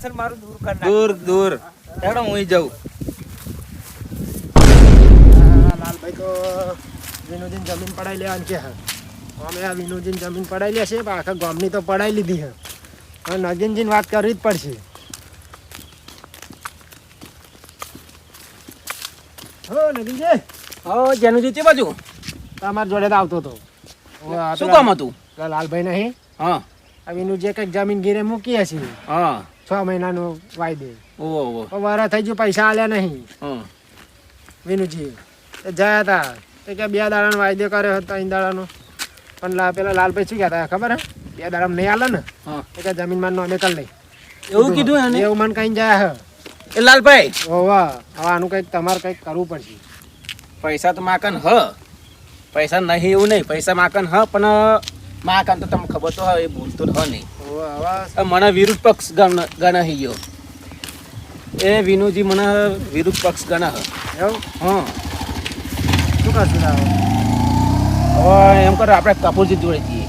Tension મારું દૂર કર નાખ. દૂર દૂર. હેડો હું જાઉં. લાલભાઈ તો વિનોદીન જમીન પડાવી લેવાની કે હે અમે આ વિનોદીન જમીન પડાવી લે છે પણ આખા ગામની તો પડાવી લીધી હે હવે નગીનજીને વાત કરવી જ પડશે. હો નગીનજી. હો જેનુજી તે બાજુ? તમારી જોડે જ આવતો હતો. શું કામ હતું? લાલભાઈ નહીં. હા. આ વિનુજી કંઈક જમીન ગીરે મૂકી હશે. હા. છ મહિનાનો વાયદે ઓહો વરસ થઈ ગયું પૈસા આલ્યા નહીં. હા. વિનુજી જયા હતા તો કે બે દાડાનો વાયદો કર્યો હતો ત્રણ દાડાનો. પણ પેલા લાલભાઈ શું કહેતા ખબર હે? બે દાડા નહીં આલે ને? એ કે જમીન નો અમે કરી લઈ એવું કીધું એને? એવું મને કઈ જાય હે. એ લાલભાઈ? ઓવા હવે આનું કંઈક તમારે કંઈક કરવું પડશે. પૈસા તો માકન હ. પૈસા નહીં એવું નહીં. પૈસા માકન હ પણ માકન તો તમને ખબર તો હ એ ભૂલતું હ નહીં. મને વિરુદ્ધ પક્ષ ગણા ગણાઈ ગયો એ વિનુજી મને વિરુદ્ધ પક્ષ ગણા એવું? હા. શું કરશું હવે એમ કરો આપણે કપૂરજી જોડે જઈએ.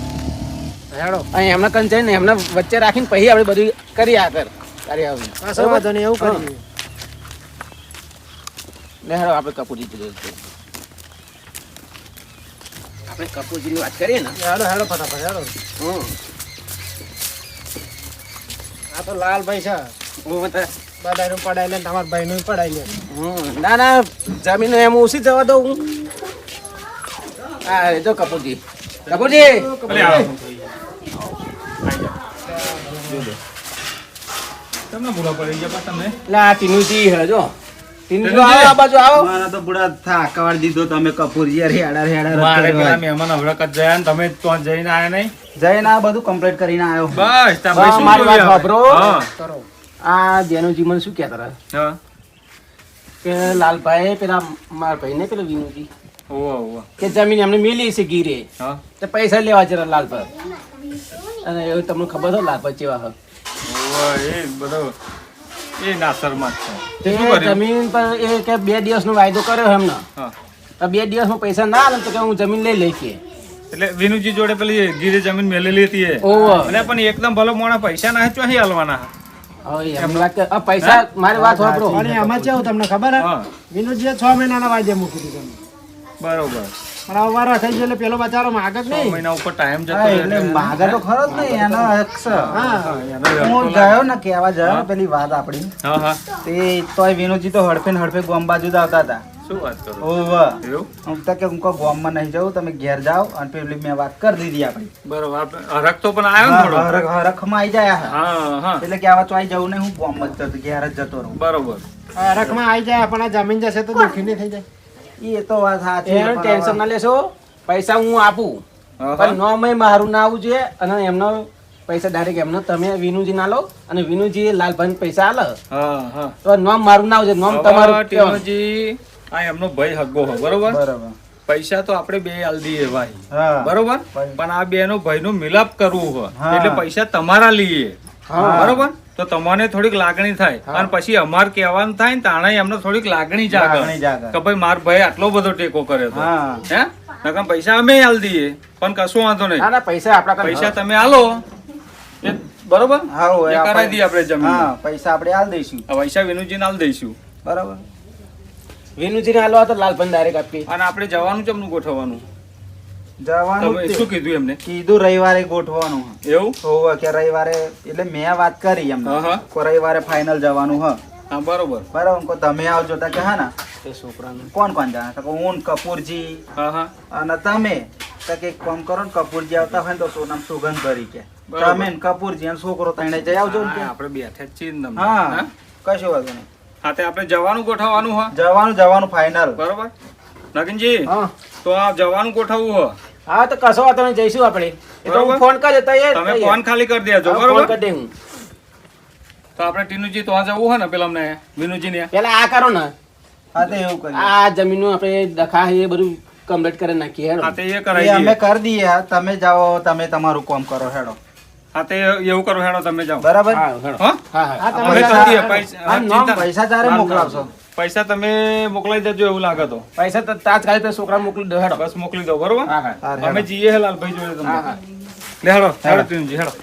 હેડો. અહીં એમને કન જઈને એમને વચ્ચે રાખીને પછી આપણે બધું કરી આગળ કરી કશો વાંધો નહીં એવું કરીએ. ને હેડો આપણે કપૂરજી જોડે જઈએ. આપણે કપૂરજીની વાત કરીએ ને. હેડો હેડો ફટાફટ હેડો. હમ. આ તો લાલભાઈ છે. હું તો બધાનું પડાઈ લે ને તમારા ભાઈનું પડાઈ લે. હમ, ના ના જમીન એમ ઓછી જવા દઉં હું. હા એ જો કપૂરજી. કપૂરજી! તમને બોલા પડી ગયા તમે લા ટીનુજી હે જો. ટીનુજી ટીનુજી? આવો આ બાજુ આવો. મારા તો બુડા દીધો તમે મારે પેલા રખડવા. મહેમાન હવડક જયા ને તમે તો જઈને આયા નહીં? જઈને આ બધું કમ્પ્લીટ કરીને આવ્યો બસ તમે શું મારી વાત સાંભળો. આ જેનુજી મને શું કહેતા હતા? કે લાલભાઈ પેલા મારા ભાઈને પેલા વિનુજી. કે જમીન એમને મિલી છે ગીરે. હા. તે પૈસા લેવા જરા લાલભાઈ અને એવું તમને ખબર છે લાલભાઈ ચેવા હ એ બધો એ નાસરમાં જ છે. તે તે શું કર્યું? જમીન પર એ કે બે દિવસનો વાયદો કર્યો એમને. તો બે દિવસમાં પૈસા ના આવે ને તો કે હું જમીન લઈ લઈ કે. એટલે વિનુજી જોડે પેલી ગીરે જમીન મેલેલી હતી અને એટલે પણ એકદમ ભલો મોણા પૈસા ના ચોહી હાલવાના પૈસા મારી વાત સાંભળો અને આમાં કેવું તમને ખબર વિનોદજીએ છ મહિનાના વાયદે મૂકી દીધું બરોબર. વાર થઈ ગયો એટલે પેલો બચારો માગ જ નહીં. મહિના ઉપર ટાઈમ જતો એટલે એટલે- તો ખરો જ નહીં એનો હક છે. હા ગયો ને કેવા જયો ને પેલી વાત આપણી. હા હા. તે તોય વિનોજી તો હડફે ને હડફે ગોમ બાજુ જ આવતા હતા. શું વાત કરો ઓવ હું તો કે હું ગોમમાં નહીં જાઉં તમે ઘેર જાઓ અને પેલી મેં વાત કરી દીધી આપણી. બરોબર હરખ તો પણ આવ્યો ને થોડો? હરખ- હરખમાં આવી જાય હા હા. એટલે કે આવા ચોઈ જવું નહીં હું ગોમમાં જ જતો ઘેર જ જતો રહું. બરોબર. હરખમાં આવી જાય પણ આ જમીન જશે તો દુઃખી નહીં થઈ જાય. એ તો વાત સાચી એનું ટેન્શન ના લેશો. પૈસા હું આપું. પણ હા. નો મારું ના આવવું જોઈએ અને એમનો પૈસા ડાયરેક્ટ એમનો તમે વિનુજી ના લો અને વિનુજી લાલભાઈ પૈસા આલે. હા હા. તો નોમ મારું ના આવજે નોમ તમારું કહેવાનું. આ એમનો ભાઈ હગ્ગો હો બરોબર? બરાબર. પૈસા તો આપણે બે આલ દઈએ ભાઈ. બરોબર? પણ આ બે નો ભાઈ નું મિલાપ કરવું હોય. એટલે પૈસા તમારા લઈએ હા. બરોબર? તો તમને થોડીક લાગણી થાય. અને પછી અમાર કહેવાનું થાય ને તાણે એમને થોડીક લાગણી જાગે. કે ભાઈ માર ભાઈ આટલો બધો ટેકો કર્યો હતો હે. નકમ પૈસા અમે હાલ દઈએ પણ કશું વાંધો નહીં. ના ના પૈસા આપણા પૈસા તમે હાલો બરોબર? હા એ કરાવી દઈએ આપણે જમીન. હા પૈસા આપણે આલ દઈશું. પૈસા વિનુજીને આલ દઈશું. બરોબર. વિનુજીને હાલવા આલો તો લાલભાઈ ડાયરેક્ટ આપી અને આપણે જવાનું ચમનું ગોઠવવાનું. જવાનું શું કીધું એમને? કીધું રવિવારે ગોઠવાનું એવું? હોવે કે રવિવારે એટલે મેં વાત કરી એમ હા, હા. રવિવારે ફાઇનલ જવાનું હ. હા બરોબર. બરાબર કો તમે આવજો. તા કે હા ને. તે છોકરાનું. કોણ કોણ જાણે? તો હું કપૂરજી. હા હા. અને તમે? તો કે એક કરો ને કપૂરજી આવતા હોય ને તો સોનામ સુગંધ ભરી કે. તમે ને કપૂરજી અને છોકરો તણે જઈ આવજો ને. હા, આપણે બેઠા. હા? કશું વાંધો નહીં. હા તે આપણે જવાનું ગોઠવવાનું હા? જવાનું જવાનું ફાઇનલ બરોબર. નગીનજી હા. તો આ જવાનું ગોઠવવું હો? હા તો કશો વાંધો નહીં જઈશું આપણે. એ તો હું ફોન કરી દેતો એ તમે ફોન ખાલી કરી દેજો બરોબર? કરી દે હું. તો આપણે ટીનુજી તો જવું હોય ને પેલા અમને વિનુજી ને પેલા આ કરો ને. હા તો એવું કરીએ. આ જમીનનું આપણે દખા એ બધું કમ્પ્લીટ કરી નાખીએ હેડો. હા તે એ કરાવી અમે કરી દઈએ તમે જાઓ તમે તમારું કામ કરો હેડો. હા તે એવું કરો હેડો તમે જાઓ. બરાબર? હા હા? હા તમે કરી દઈએ પૈસા ના, ના. મોકલાવશો. પૈસા તમે મોકલાઈ દેજો એવું લાગે તો. પૈસા તો તાત્કાલિક તો છોકરા મોકલી દો હેડો. બસ મોકલી દો બરોબર? અમે જઈએ હે લાલભાઈ જોડે તમને. લે હેડો હેડો ટીનુજી હેડો.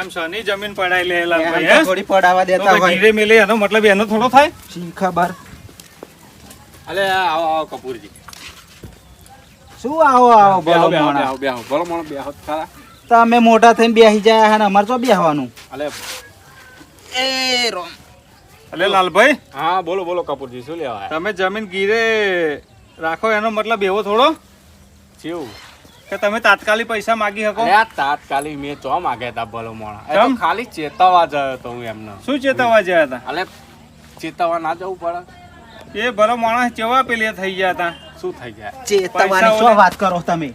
એમ શની જમીન પડાઈ લે લાલભાઈ હે? થોડી પડાવા દેતા હોય. ગીરે મેલે એનો મતલબ એનો થોડો થાય? શી ખબર અલે આવો આવો કપૂરજી. શું આવો આવો બોલો બોલો બેહો તો તમે મોટા થઈને બેસી જાય હે ને અમારે તો બેહવાનું. અલે એ રોમ એટલે લાલભાઈ હા બોલો બોલો કપૂરજી શું લેવા તમે જમીન ગીરે રાખો એનો મતલબ એવો થોડો જેવું. કે તમે તાત્કાલિક પૈસા માગી શકો. તાત્કાલિક મેં ચો માગ્યા હતા ભલો મોણા? ખાલી ચેતવવા જયો તો હું એમને. શું ચેતવવા જયા હતા? એટલે ચેતવવા ના જવું પડે. એ ભલો માણસ ચેવા પેલી થઈ ગયા હતા? શું થઈ ગયા? ચેતવવાની શું વાત કરો તમે?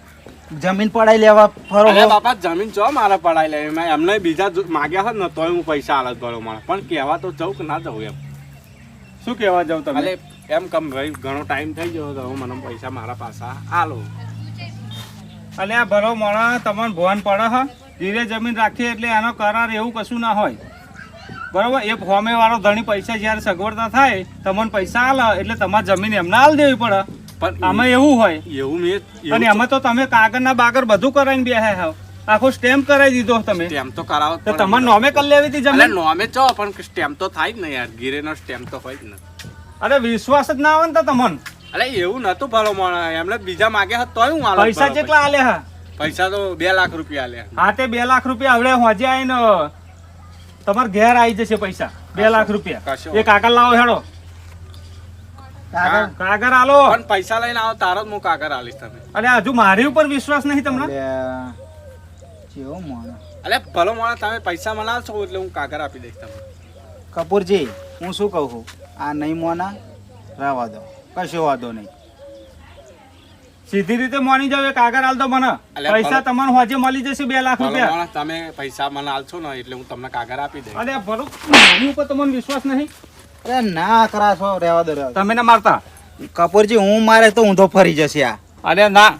જમીન પડાઈ લેવા ફરો અરે બાપા જમીન ચો મારે પડાઈ લે મેં એમને બીજા માગ્યા હોત ને તોય હું પૈસા આલત બોલો મોણા પણ કહેવા તો ચૌક કે ના જવું એમ. શું કહેવા જાઉં તમે? અલે એમ કમ ભાઈ ઘણો ટાઈમ થઈ ગયો તો હું મને પૈસા મારા પાસા આલો. અને આ ભરો માણસ તમને ભોન પડે હ. ધીરે જમીન રાખીએ એટલે એનો કરાર એવું કશું ના હોય. બરોબર? એ ફોમે વાળો ધણી પૈસા જ્યારે સગવડતા થાય તમને પૈસા આલે એટલે તમારે જમીન એમને આલ દેવી પડે. પણ આમાં એવું હોય. એવું મેં અને એમાં તો તમે કાગળના બાગર બધું કરાવીને બેહે હાવ આખો સ્ટેમ્પ કરાવી દીધો તમે. સ્ટેમ્પ તો કરાવો તો. તમારે નોમે કરી લેવી હતી જમીન? નોમે ચો પણ સ્ટેમ્પ તો થાય જ ને યાર. ગીરેનો સ્ટેમ્પ તો હોય જ ને. અરે વિશ્વાસ જ ના આવે ને તો તમને. અરે એવું નતું ભલો મોણા એમને બીજા માગે હતો તોય હું પૈસા કેટલા આલે હા? પૈસા તો બે લાખ રૂપિયા આલે હા તે બે લાખ રૂપિયા હવે હોજે આવીને તમારે ઘેર આવી જશે પૈસા. બે લાખ રૂપિયા. એ કાગળ લાવો હેડો. કાગળ? આલો. પણ પૈસા લઈને આવો તારો જ હું કાગર આલીશ તમે અરે હજુ મારી ઉપર વિશ્વાસ નહીં તમને? અલ્યા, ચેવો અરે ભલો મોણા તમે પૈસા મને એટલે હું કાગર આપી દઈશ તમને. કપૂરજી હું શું કહું છું? આ નહીં મોના રહેવા દો. કશો વાંધો નહીં. સીધી રીતે મોની જાવ એ કાગળ આલ દો મને. પૈસા તમને હોજે મળી જશે બે લાખ રૂપિયા. તમે પૈસા મને આલશો ને એટલે હું તમને કાગર આપી દઈશ. અરે ભલો મારી ઉપર તમને વિશ્વાસ નહીં. અરે ના કરાશો રહેવા દો રહેવા દો. તમે ના મારતા? કપૂરજી હું મારે તો ઊંધો ફરી જશે આ. અરે ના.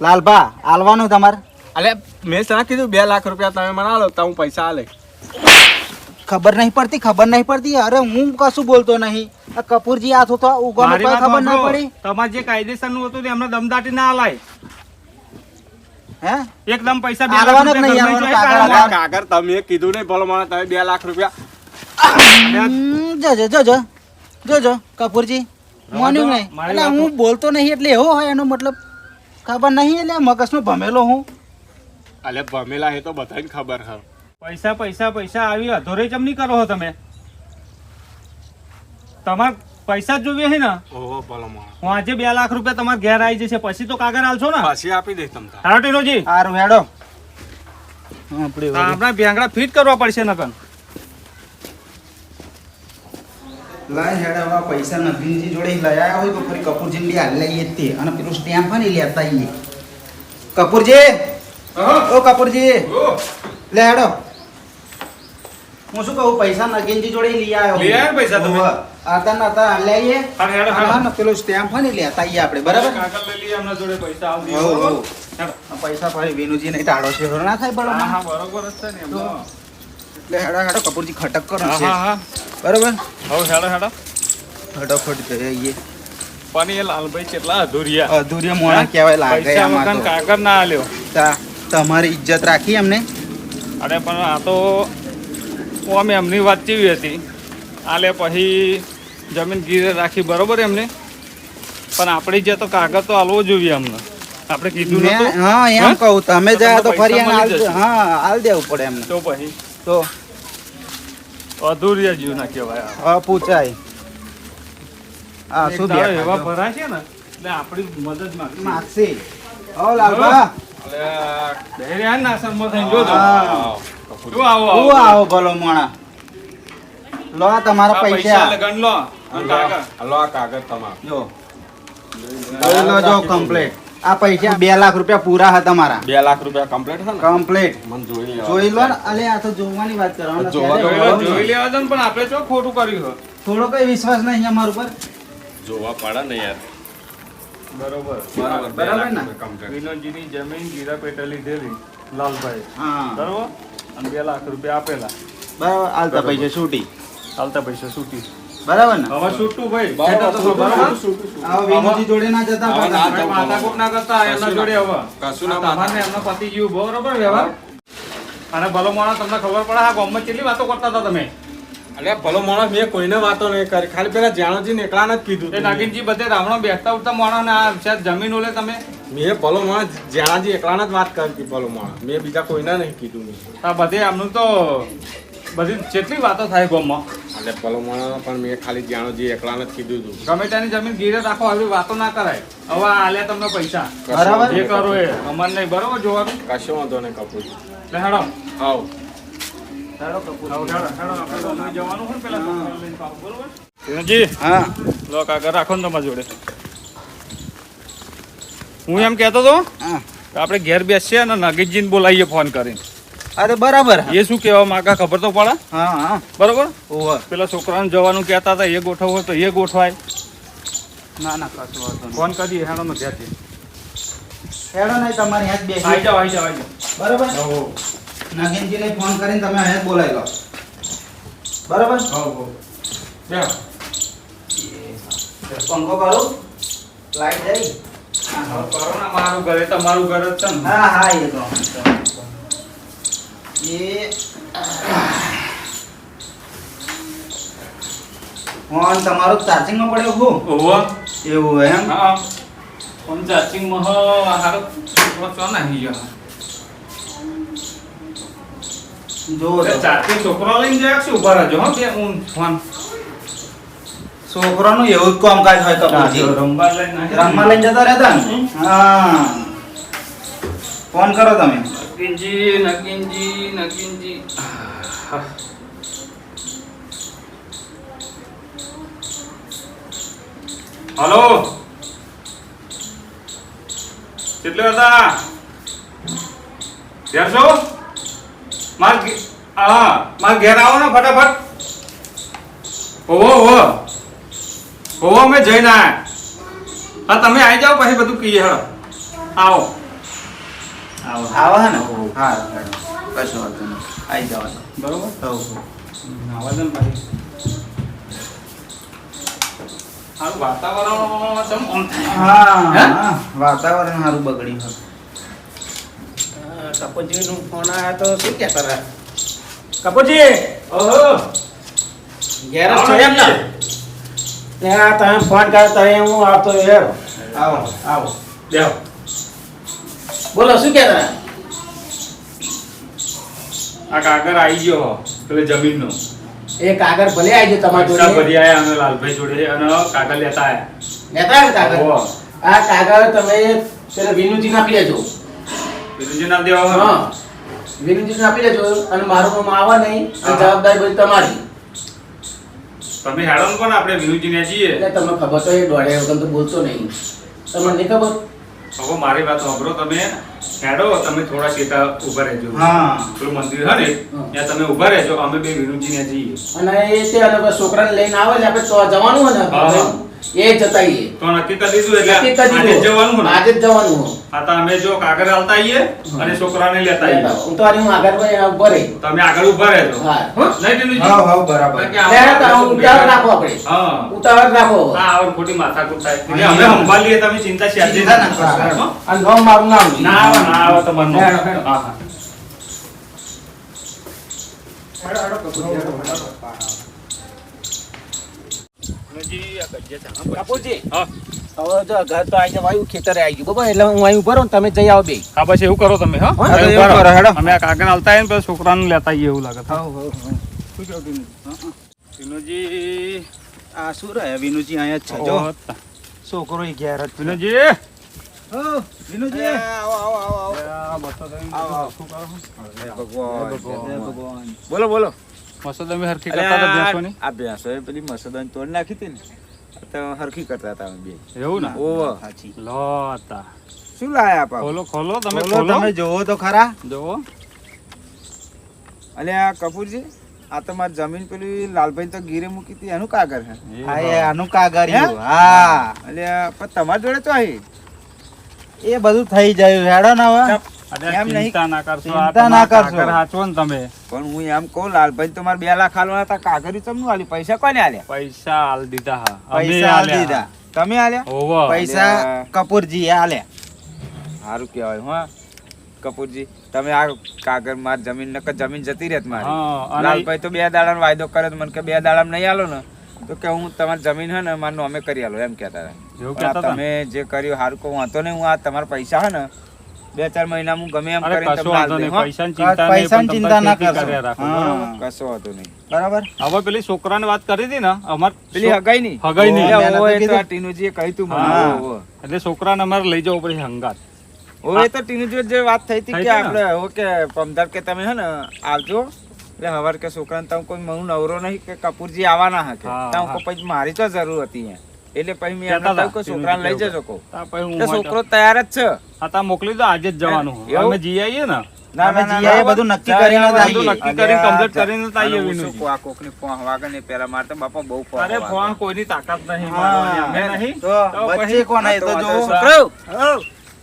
લાલભા આલવાનું તમારે? અલે મેં શા કીધું બે લાખ રૂપિયા તમે મને આલો તો હું પૈસા આલે. ખબર નહીં પડતી ખબર નહીં પડતી. અરે હું કશું બોલતો નહીં. આ કપૂરજી આ તો ઉગવાનું મારી વાત ખબર ના સાંભળો. પડી. તમારે જે કાયદેસરનું હતું તે એમને દમદાટી ના આલાય. હે? એકદમ પૈસા બે આલવાનો લાખ જ નહીં, રૂપિયા આલવાનો ઘરમાં કાગળ તમે કીધું નહીં ભલો મને તમે બે લાખ રૂપિયા જોજો જોજો જોજો કપૂરજી. માન્યું નહીં. એટલે હું બોલતો નહીં એટલે એવો હોય એનો મતલબ ખબર નહીં એટલે મગજનો ભમેલો હું. અલે ભમેલા એ તો બધાને ખબર હા. પૈસા પૈસા પૈસા આવી અધોરે કેમ નહીં કરો તમે? તમાર પૈસા જ જોઈએ છે ને? ઓહો ભલો હું આજે બે લાખ રૂપિયા તમારા ઘેર આવી જશે. પછી તો કાગળ આલશો ને? પછી આપી દઈશ તમને હારો ટીનોજી સારું હેડો. આપણા ભેંગડા ફિટ કરવા પડશે નકન લાય હેડ હવે પૈસા નવીનજી જોડે લઈ આવ્યા હોય તો ફરી કપૂરજીને બી હાલ લઈએ તે. અને પેલું સ્ટેમ્પ ને લેતા આવીએ કપૂરજી? ઓ કપૂરજી. લે હેડો. હું શું કહું પૈસા નગીનજી જોડે લઈ આવ્યો લઈ આવ્યા પૈસા તમે? આતા ના આતા લઈ આવીએ હાલો, હેડો, હેડો. પેલું સ્ટેમ્પ ને લેતા આવીએ આપણે બરાબર? કાકા લઈ લઈએ એમના જોડે પૈસા હોવ, હોવ. હેડો. પૈસા ફરી વિનુજી નહીં ટાળો છે ના થાય બરાબર હા હા બરોબર છે ને એમનો. એટલે હેડા હેડો કપૂરજી ખટક કરો હા હા બરોબર? હવે હેડો હેડો. ફટાફટ જઈએ પણ એ લાલભાઈ કેટલા અધૂરિયા. અધૂરિયા મોણા કહેવાય લાગે આમાં તો. કાગળ ના આલ્યો. તા તમારી ઇજ્જત રાખી એમને? અરે પણ આ તો અમે એમની વાત કેવી હતી? આલે પછી જમીન ગીરે રાખી બરોબર એમને? પણ આપણી જે તો કાગળ તો આલવો જોઈએ અમને. આપણે કીધું હા એમ કહું તમે જાય તો ફરી. હા હાલ દેવું પડે એમને. તો પછી? તો અધૂરિયા જીવ ના કહેવાય. આ. હા પૂછાય. હા શું દાડો એવા ભરાશે ને એટલે આપણી મદદ માંગશે માગશે ઓ લાલબા. તમારા પૈસા. લો. કાગળ. તમારો. જો. કમ્પ્લીટ આ પૈસા બે લાખ રૂપિયા પૂરા હતા મારા. બે લાખ રૂપિયા કમ્પ્લીટ છે ને? કમ્પ્લીટ મને જોઈ લેવા જોઈ લો અલે આ તો જોવાની વાત કરવાનો. જોઈ લેવા દો પણ આપણે જો ખોટું કર્યું છે. થોડો કઈ વિશ્વાસ નહીં અમારા ઉપર. જોવા પડે ને યાર. બરોબર. બરાબર બરાબર ને? વિનોદજીની જમીન ગીરા પેટે લીધેલી લાલભાઈ હા. બરોબર? અને બે લાખ રૂપિયા આપેલા. બરાબર હાલતા પૈસા છૂટી. ચાલતા પૈસા છૂટી. બરાબર ને? હવે છૂટું ભાઈ. બરાબર, બરાબર? જોડે ના જતા. માથાકૂટ ના કરતા એમના જોડે હવે. કશું ના આ તમારને એમનો પતિ ગયું બરોબર વ્યવહાર? અને ભલો માણસ તમને ખબર પડે આ ગામમાં કેટલી વાતો કરતા હતા તમે? અલ્યા ભલો માણસ મેં કોઈને વાતો નહીં કરી. ખાલી પેલા જાણોજી ને એકલાને જ કીધું તું. નાગિનજી બધે રામણો બેસતા ઉઠતા માણસ ને આ શાયદ જમીન ઓલે તમે? મેં ભલો માણસ જાણાજી એકલાને જ વાત કરતી ભલો માણસ. મેં બીજા કોઈને નહીં કીધું મેં બધે આમનું તો બધી જેટલી વાતો થાય ગોમમાં. એટલે પલોમાં પણ મેં ખાલી જાણોજી એકલાને જ કીધું હતું ગમે ત્યાંની જમીન ગીરે રાખો આવી વાતો ના કરાય. હવે આ આલ્યા તમને પૈસા. બરાબર. જે કરો એ. અમાર નહીં બરોબર જોવાનું? કશો વાંધો નહીં કપૂર. લે હેડો. આવ. હેડો, હેડો, હેડો. આપણે જવાનું હોય પેલા બરોબર? કિરણજી, હા. લો કાગળ રાખો ને તમારી જોડે. હું એમ કહેતો હતો આપણે ઘેર બેસીએ અને નગીતજીને બોલાવીએ ફોન કરીને. અરે બરાબર એ શું કહેવા માંગે? ખબર તો પડે. હા હા. બરોબર? ઓવર પેલા છોકરાને જવાનું કહેતા હતા એ ગોઠવવો તો એ ગોઠવાય. ના ના કશું વાંધો ફોન કરીએ હેડો નથી ઘેરથી. હેડો નહીં તમારી હાથ આવી જાઓ આવી જાઓ આવી જાઓ. બરાબર? નાગેનજીને ફોન કરીને તમે બોલાવી લો. બરાબર? બેહો. પંખો કરો. લાઈટ જઈ કરો ને મારું ઘર તમારું ઘર જ છે ને. હા હા એ તો. એ ફોન તમારો ચાર્જિંગમાં પડ્યો હું. ઓહો. એવું એમ? હા. ફોન ચાર્જિંગમાં હ હારો છોકરો નાહી ગયો જો ચાર્જિંગ છોકરો લઈને જાય શું ઊભા રહેજો હો બે હું ફોન. છોકરાનું એવું જ કામકાજ હોય કપૂરજી રમવા લઈને રમવા લઈને જતા રહેતા ને? હા. ફોન કરો તમે. નગીનજી નગીનજી નગીનજી. આહ. હલો. કેટલે હતા? ઘેર છો? માર હા, માર ઘેર આવો ને ફટાફટ. ઓહો ઓહો ઓહો મેં જઈને હા, તમે આવી જાઓ, પછી બધું કહીએ હા આવો. આવો ને હા. કશો વાંધો નહીં. આવી જવા દો બરોબર? હવ. આવાજ ભાઈ. હારું વાતાવરણ ચમ હા હા? વાતાવરણ સારું બગડ્યું હતું. કપૂરજીનો ફોન આવ્યા તો શું કહેતા હતા? કપૂરજી ઓહો! ઘેર છો એમ ને ને તમે ફોન કર્યો તો હું આવતો યાર આવો આવો. બેહો. બોલો શું કહેતા હતા? આ કાગર આવી ગયો પેલે જમીનનો. એ કાગર ભલે આવી ગયો તમારી જોડે. ભરી આયા અને લાલભાઈ જોડે અને કાગર લેતા આયા. લેતા આવ્યા કાગર આ કાગર તમે પેલા વિનુજી આપી લેજો. વિનુજી નામ દેવા? હા. વિનુજી આપી લેજો અને મારું નામ આવા નહીં જવાબદારી બધી તમારી. તમે હેડો ને કોણ આપણે વિનુજીને જઈએ એટલે તમને ખબર તો એ દોડે વગર તો બોલતો નહીં. તમને નહીં ખબર? હવે મારી વાત સાંભળો તમે. હેડો તમે થોડા શેટા ઊભા રહેજો. હા. પેલું મંદિર હે ને? ત્યાં તમે ઊભા રહેજો. અમે બે વિનુજીને જઈએ. અને એ તે છોકરાને લઈને આવે છે? આપણે જવાનું હોય હા. ને? એ જતા આવીએ તો નક્કી દીધું એટલે આજે જવાનું આજે જવાનું. તો અમે જો કાગળ આલતા આવીએ અને છોકરાને લેતા આવીએ હું તો આની હું આગળ ઊભો રહી તમે આગળ ઊભા રહેજો. હા. હો? નહીં હા હા બરાબર. હું ઉતાવળ રાખો આપણે. હા. ઉતાવળ રાખો હા આવડ ખોટી માથા કુટાય એટલે અમે સંભાળીએ તમે ચિંતા છે આજે ના ના કરો. અને નો મારું નામ ના આવે ના આવે તમારું હા હેડો, હેડો. હા. હા હવે તો ઘર તો આવી જવાયું ખેતરે આવી ગયું. બરાબર એટલે હું અહીં ઊભો તમે જઈ આવો બે. હા બસ એવું કરો તમે હા? હા, હવે એવું ઊભા રહો. કરો, હેડો. અમે આ કાગળ આલતા આવીએ પછી છોકરાને લેતા આવીએ એવું લાગે હા હા વિનુજી આ શું રહે વિનુજી અહીંયા છે જો. છોકરો ઘેર જ વિનુજી વિનુજી આવો આવો આવો આ બસો તમે આવો, આવો. શું કરો? છો? જય ભગવાન. બોલો બોલો. મસદ અમે હરખી કરતા હતા ભેંસોની? આ ભેંસો એ પેલી મસોદાની તોડ નાખી હતી ને? તો હરખી કરતા હતા બે. એવું ને? ઓવ. સાચી લો તા. શું લાયા પા ખોલો ખોલો તમે ખોલો તમે જોવો તો ખરા. જોવો. આ કપૂરજી આ તો મારી જમીન પેલી લાલભાઈ તો ગીરે મૂકી હતી એનું કાગળ છે. હા એ આનું કાગર હા? એટલે પણ તમારી જોડે તો એ બધું થઈ જાય હેડો ને હવે. ચિંતા ના કરશો ચિંતા ના કરશો. કાગળ ને તમે. પણ હું એમ કહું લાલભાઈ તો બે લાખ હાલવાના હતા કાગળ ચમનું આલી પૈસા કોને આલ્યા? પૈસા હાલ દીધા હા. પૈસા આલ દીધા. તમે આલ્યા? પૈસા કપૂરજી એ સારું કહેવાય હા. કપૂરજી તમે આ કાગળ માર જમીન નકર જમીન જતી રહેત મારી. લાલભાઈ તો બે દાડાનો વાયદો કરે મને કે બે દાડામાં નહીં આલો ને તો કે હું તમારી જમીન હે ને મારું અમે કરી આલો એમ કહેતા હતા? તમે જે કર્યું હારું કહું વાંધો નહીં હું આ તમારા પૈસા હે ને બે ચાર મહિના હું ગમે એમ કરીને તમને આલ વાંધો દઉં, નહીં હો? પૈસાની ચિંતા નહીં પૈસાની પણ ચિંતા ના ખેતી કરશો. કર્યા રાખો, બરોબર? કશો વાંધો નહીં બરાબર હવે પેલી છોકરાને વાત કરી હતી ને અમાર પેલી હગાઈ ની હગાઈ ની. ઓવે, ઓવે, એ તો આ ટીનુજીએ કહ્યું તું મને હા. ઓવે. એટલે છોકરાને અમારે લઈ જવું પડશે હંગાત ઓવે તો ટીનુજી જે વાત થઈ હતી થઈ કે હતી ને? આપણે ઓકે પમદાર કે તમે હે ને આવજો એટલે હવાર કે છોકરાને તમે કોઈ હું નવરો નહીં કે કપૂરજી આવવાના હકે હા, તમે હા. કહો પછી મારી તો જરૂર હતી અહીંયા. એટલે પછી મેં એમને કહ્યું કે છોકરાને લઈ જજો કહું. છોકરો તૈયાર જ છે. હા મોકલી દો આજે જ જવાનું. અમે જઈ આવીએ ને. અમે જીઆઈએ બધું નક્કી કરીને જ બધું નક્કી કરીને કમ્પ્લીટ કરીને જ હું શું વિનુજી. આ કોકની ફોન વાગે ને પેલા મારે તો બાપા બહુ ફોન અરે. ફોન કોઈની તાકાત નહીં મારવાની અમે નહીં? તો બચ્ચે કોણ હે? તો જો છોકરો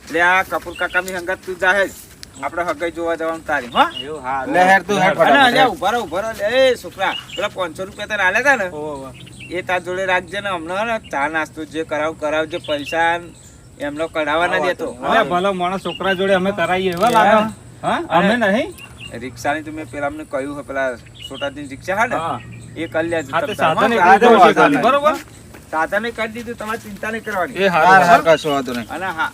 એટલે આ કપૂર કાકાની સંગત તું જાહે જ. આપણે હગાઈ જોવા જવાનું તારી હા? એવું હા. લહેર હેર તું હેર અને અલ્યા ઊભા રહો, ઊભા રહો. લે, એ છોકરા પેલા પાંચસો રૂપિયા તને આલે તા ને? એ તાર જોડે રાખજે ને હમણાં ને ચા નાસ્તો જે કરાવ કરાવજે પૈસા એમનો કઢાવા ના દેતો અરે ભલો માણસ છોકરા જોડે અમે કરાવીએ એવા લાગે. હા? અમે નહીં? રિક્ષાની તો મેં પેલા અમને કહ્યું હોય પેલા છોટાજી રિક્ષા હા ને એ કરી લેજો. બરોબર? સાધને કરી દીધું તમારે ચિંતા નહીં કરવાની. એ હાર કશો વાંધો નહીં. અને હા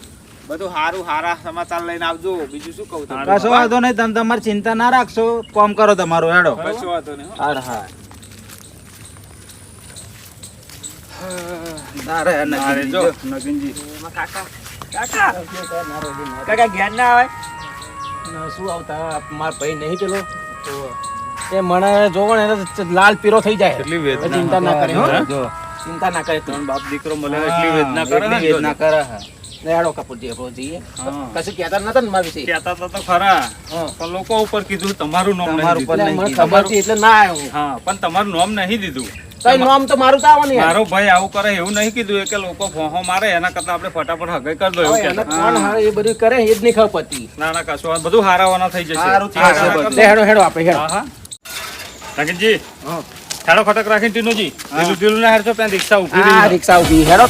બધું હારું હારા સમાચાર લઈને આવજો. બીજું શું કહું? કશો વાંધો નહીં તમે તમારી ચિંતા ના રાખશો. કોમ કરો તમારું હેડો. કશો વાંધો નહીં હો હાર ના રે, નક્કી અરે જો જો. નગીનજી કાકા કાકા. કાકા જ્ઞાન ના આવે? શું આવતા? મારા ભાઈ નહીં પેલો. એ મને જોવો ને લાલ પીરો થઈ જાય. ચિંતા ના કરે. જો. ચિંતા ના કરે તું. બાપ દીકરો મળે એટલી વેદના કરે એટલી વેદના કરે હા. લેડો કપૂરજી આપણો કશું કહેતા નતા ને મારા કહેતા તો ખરા. પણ લોકો ઉપર કીધું તમારું નામ તમારું દીધું. નહીં ખબર એટલે ના આવ્યો. હા પણ તમારું નામ નહીં દીધું. નામ તો મારું તો આવવાનું મારો ભાઈ આવું કરે એવું નહીં કીધું કે લોકો ફોહો મારે એના કરતા આપણે ફટાફટ હગાઈ કરી દો એવું. કોણ હારે એ બધું કરે એ જ નહીં ખબર પડતી. ના ના કશું બધું હારાવાના થઈ જશે. હેડો હેડો આપણે હેડો. હા હા. રાકેશજી ખટક રાખીને ટીનુજી. ના ત્યાં રિક્ષા ઊભી રિક્ષા ઊભી હેડો.